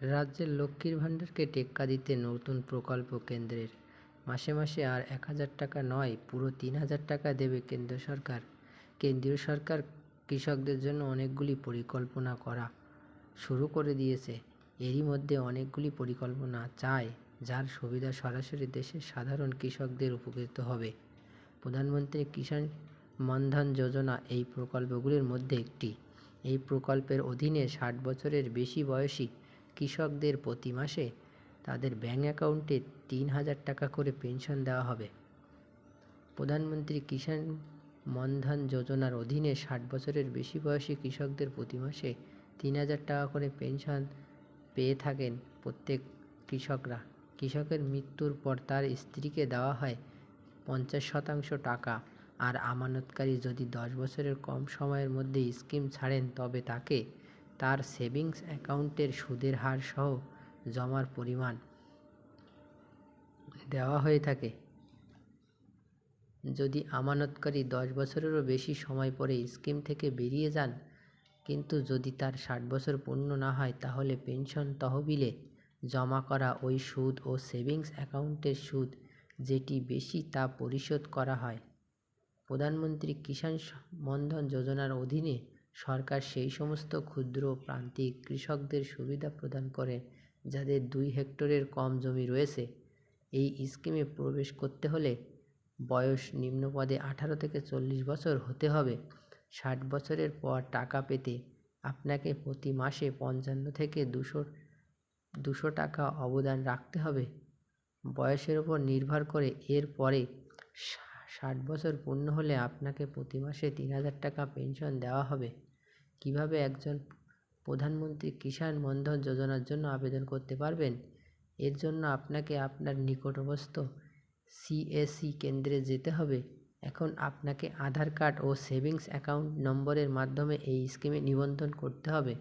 রাজ্যের লক্ষ্মীর ভাণ্ডারকে টেক্কা দিতে নতুন প্রকল্প কেন্দ্রের। মাসে মাসে আর এক হাজার টাকা নয়, পুরো তিন হাজার টাকা দেবে কেন্দ্র সরকার। কেন্দ্রীয় সরকার কৃষকদের জন্য অনেকগুলি পরিকল্পনা করা শুরু করে দিয়েছে। এরই মধ্যে অনেকগুলি পরিকল্পনা চায়, যার সুবিধা সরাসরি দেশের সাধারণ কৃষকদের উপকৃত হবে। প্রধানমন্ত্রী কিষাণ মানধন যোজনা এই প্রকল্পগুলির মধ্যে একটি। এই প্রকল্পের অধীনে ষাট বছরের বেশি বয়সী কৃষকদের প্রতি মাসে তাদের ব্যাঙ্ক অ্যাকাউন্টে তিন হাজার টাকা করে পেনশন দেওয়া হবে। প্রধানমন্ত্রী কিষাণ মনধন যোজনার অধীনে ষাট বছরের বেশি বয়সী কৃষকদের প্রতি মাসে তিন হাজার টাকা করে পেনশন পেয়ে থাকেন প্রত্যেক কৃষকরা। কৃষকের মৃত্যুর পর তার স্ত্রীকে দেওয়া হয় পঞ্চাশ শতাংশ টাকা। আর আমানতকারী যদি দশ বছরের কম সময়ের মধ্যে স্কিম ছাড়েন, তবে তাকে তার সেভিংস অ্যাকাউন্টের সুদের হার সহ জমার পরিমাণ দেওয়া হয়ে থাকে। যদি আমানতকারী দশ বছরেরও বেশি সময় পরে স্কিম থেকে বেরিয়ে যান, কিন্তু যদি তার ষাট বছর পূর্ণ না হয়, তাহলে পেনশন তহবিলে জমা করা ওই সুদ ও সেভিংস অ্যাকাউন্টের সুদ যেটি বেশি তা পরিশোধ করা হয়। প্রধানমন্ত্রী কিষাণ মনধন যোজনার অধীনে সরকার সেই সমস্ত ক্ষুদ্র প্রান্তিক কৃষকদের সুবিধা প্রদান করে যাদের দুই হেক্টরের কম জমি রয়েছে, এই স্কিমে প্রবেশ করতে হলে বয়স নিম্নপদে আঠারো থেকে চল্লিশ বছর হতে হবে। ষাট বছরের পর টাকা পেতে আপনাকে প্রতি মাসে পঞ্চান্ন থেকে দুশো দুশো টাকা অবদান রাখতে হবে। বয়সের ওপর নির্ভর করে এর পরে ষাট বছর পূর্ণ হলে আপনাকে প্রতি মাসে তিন হাজার টাকা পেনশন দেওয়া হবে। কীভাবে একজন প্রধানমন্ত্রী কিষাণ মনধন যোজনার জন্য আবেদন করতে পারবেন? এর জন্য আপনাকে আপনার নিকটবস্থ সিএসসি কেন্দ্রে যেতে হবে। এখন আপনাকে আধার কার্ড ও সেভিংস অ্যাকাউন্ট নম্বরের মাধ্যমে এই স্কিমে নিবন্ধন করতে হবে।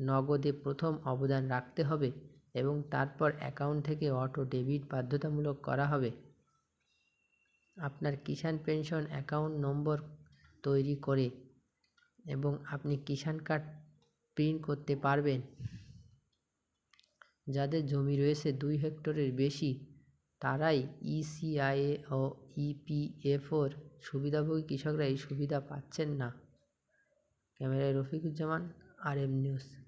নগদে প্রথম অবদান রাখতে হবে এবং তারপর অ্যাকাউন্ট থেকে অটো ডেবিট বাধ্যতামূলক করা হবে। আপনার কিষাণ পেনশন অ্যাকাউন্ট নম্বর তৈরি করে এবং আপনি কিষাণ কার্ড প্রিন্ট করতে পারবেন। যাদের জমি রয়েছে দুই হেক্টরের বেশি, তারাই ইসিআইএ ও ইপিএফওর সুবিধাভোগী কৃষকরা এই সুবিধা পাচ্ছেন না। ক্যামেরায় রফিকুজ্জামান, আর এম নিউজ।